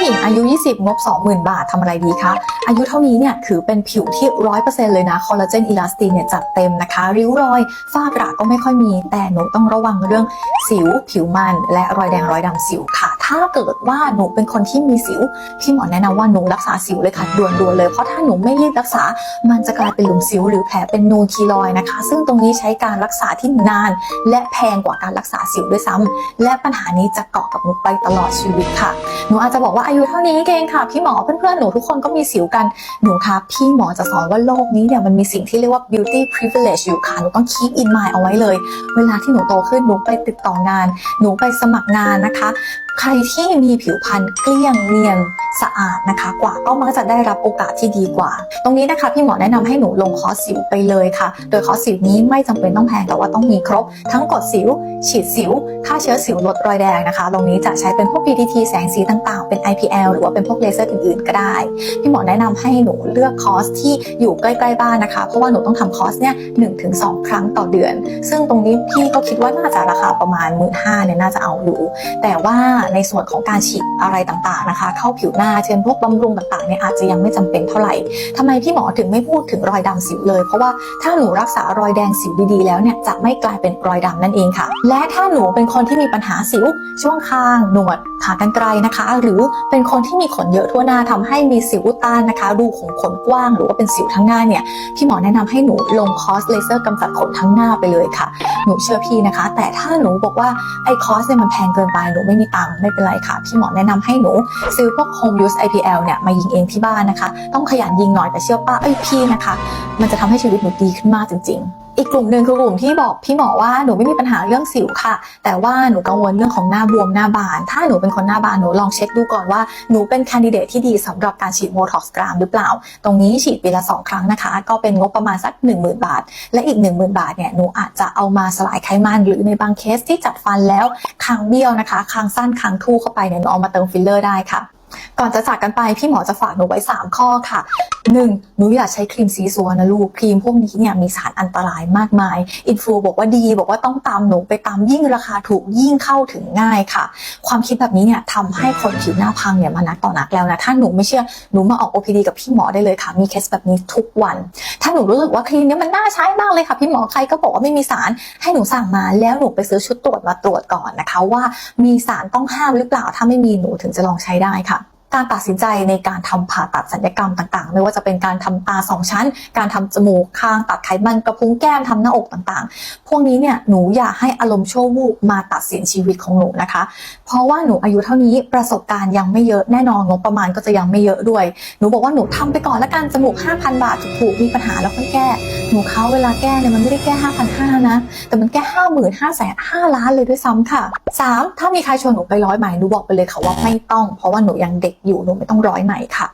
ผู้หญิงอายุ 20 งบ 20,000 บาททำอะไรดีคะ อายุเท่านี้เนี่ยถือเป็นผิวที่ 100%เลยนะ คอลลาเจนอิลาสตินเนี่ยจัดเต็มนะคะ ริ้วรอยฝ้ากระก็ไม่ค่อยมี แต่หนูต้องระวังเรื่องสิว ผิวมัน และรอยแดงรอยดำสิวค่ะ ถ้าเกิดว่าหนูเป็นคนที่มีสิว พี่หมอแนะนำว่าหนูรักษาสิวเลยค่ะด่วนๆเลย เพราะถ้าหนูไม่รีบรักษา มันจะกลายเป็นหลุมสิว หรือแผลเป็นนูนคีลอยนะคะ ซึ่งตรงนี้ใช้การรักษาที่นาน และแพงกว่าการรักษาสิวด้วยซ้ำและปัญหานี้จะเกาะกับหนูไปตลอดชีวิตค่ะ หนูอาจจะบอกว่าอายุเท่านี้เองค่ะ พี่หมอเพื่อนๆหนูทุกคนก็มีสิวกัน หนูคะพี่หมอจะสอนว่าโลกนี้เนี่ยมันมีสิ่งที่เรียกว่า beauty privilege อยู่ค่ะ หนูต้อง keep in mind เอาไว้เลย เวลาที่หนูโตขึ้นหนูไปติดต่องาน หนูไปสมัครงานนะคะใครที่มีผิวพรรณเกลี้ยงเนียนสะอาดนะคะ กว่าก็มักจะได้รับโอกาสที่ดีกว่า ตรงนี้นะคะพี่หมอแนะนำให้หนูลงคอร์สสิวไปเลยค่ะ โดยคอร์สสิวนี้ไม่จำเป็นต้องแพงแต่ว่าต้องมีครบ ทั้งกดสิว ฉีดสิวฆ่าเชื้อสิวลดรอยแดงนะคะ ตรงนี้จะใช้เป็นพวก PTT แสงสีต่างๆ เป็น IPL หรือว่าเป็นพวกเลเซอร์อื่นๆ ก็ได้ พี่หมอแนะนำให้หนูเลือกคอร์สที่อยู่ใกล้ๆบ้านนะคะ เพราะว่าหนูต้องทำคอร์สเนี่ยหนึ่งถึงสองครั้งต่อเดือน ซึ่งตรงนี้พี่ก็คิดว่าน่าจะราคาประมาณหมื่นห้าเนี่ยน่าจะเอาอยู่แต่ว่าในส่วนของการฉีดอะไรต่างๆนะคะ เข้าผิวหน้าเช่นพวกบำรุงต่างๆเนี่ยอาจจะยังไม่จำเป็นเท่าไหร่ทำไมพี่หมอถึงไม่พูดถึงรอยดำสิวเลย เพราะว่าถ้าหนูรักษารอยแดงสิวดีๆแล้วเนี่ยจะไม่กลายเป็นรอยดำนั่นเองค่ะ และถ้าหนูเป็นคนที่มีปัญหาสิวช่วงคางหนวดขากรรไกรนะคะ หรือเป็นคนที่มีขนเยอะทั่วหน้าทำให้มีสิวอุดตันนะคะรูขุมขนกว้าง หรือว่าเป็นสิวทั้งหน้าเนี่ยพี่หมอแนะนำให้หนูลงคอร์สเลเซอร์กำจัดขนทั้งหน้าไปเลยค่ะ หนูเชื่อพี่นะคะ แต่ถ้าหนูบอกว่าไอ้คอร์สเนี่ยมันแพงเกินไปหนูไม่มีตังไม่เป็นไรค่ะ พี่หมอแนะนำให้หนูซื้อพวก home use IPL เนี่ยมายิงเองที่บ้านนะคะ ต้องขยันยิงหน่อยแต่เชื่อป้าเอ้ยพี่นะคะ มันจะทำให้ชีวิตหนูดีขึ้นมากจริง ๆ อีกกลุ่มหนึ่งคือกลุ่มที่บอกพี่หมอว่าหนูไม่มีปัญหาเรื่องสิวค่ะ แต่ว่าหนูกังวลเรื่องของหน้าบวมหน้าบาน ถ้าหนูเป็นคนหน้าบานหนูลองเช็คดูก่อนว่าหนูเป็นแคนดิเดตที่ดีสำหรับการฉีดโบท็อกซ์กรามหรือเปล่า ตรงนี้ฉีดปีละสองครั้งนะคะ ก็เป็นงบประมาณสัก 10,000 บาท และอีก 10,000 บาทเนี่ยหนูอาจจะเอามาสลายไขมันหรือในบางเคสที่จัดฟันแล้วคางเบี้ยวนะคะคางสั้นคางทู่เข้าไปเนี่ยหนูเอามาเติมฟิลเลอร์ได้ค่ะก่อนจะจากกันไปพี่หมอจะฝากหนูไว้ 3 ข้อค่ะ 1. หนูอย่าใช้ครีมซีซัวนะลูกครีมพวกนี้เนี่ยมีสารอันตรายมากมายอินฟลูบอกว่าดีบอกว่าต้องตามหนูไปตามยิ่งราคาถูกยิ่งเข้าถึงง่ายค่ะ ความคิดแบบนี้เนี่ยทำให้คนผิวหน้าพังเนี่ยมานักต่อนักแล้วนะถ้าหนูไม่เชื่อหนูมาออก OPD กับพี่หมอได้เลยค่ะ มีเคสแบบนี้ทุกวัน ถ้าหนูรู้สึกว่าครีมนี้มันน่าใช้มากเลยค่ะ พี่หมอใครก็บอกว่าไม่มีสารให้หนูสั่งมาแล้วหนูไปซื้อชุดตรวจมาตรวจก่อนนะคะ ว่ามีสารต้องห้ามหรือเปล่าถ้าไม่มีหนูถึงจะลองใช้ได้ค่ะ การตัดสินใจในการทำผ่าตัดศัลยกรรมต่างๆ ไม่ว่าจะเป็นการทำตาสองชั้น การทำจมูกคางตัดไขมันกระพุ้งแก้มทำหน้าอกต่างๆ พวกนี้เนี่ยหนูอย่าให้อารมณ์ชั่ววูบมาตัดสินชีวิตของหนูนะคะ เพราะว่าหนูอายุเท่านี้ประสบการณ์ยังไม่เยอะแน่นอนงบประมาณก็จะยังไม่เยอะด้วย หนูบอกว่าหนูทำไปก่อนและกันจมูก5,000 บาทถูกๆมีปัญหาแล้วค่อยแก้ หนูเขาเวลาแก้เนี่ยมันไม่ได้แก้ 5,500 นะ แต่มันแก้ห้าหมื่นห้าแสนห้าล้านเลยด้วยซ้ำค่ะสามถ้ามีใครชวนหนูไปร้อยใหม่หนูบอกไปเลยค่ะว่าไม่ต้อง เพราะว่าหนูยังเด็กอยู่หนูไม่ต้องร้อยใหม่ค่ะ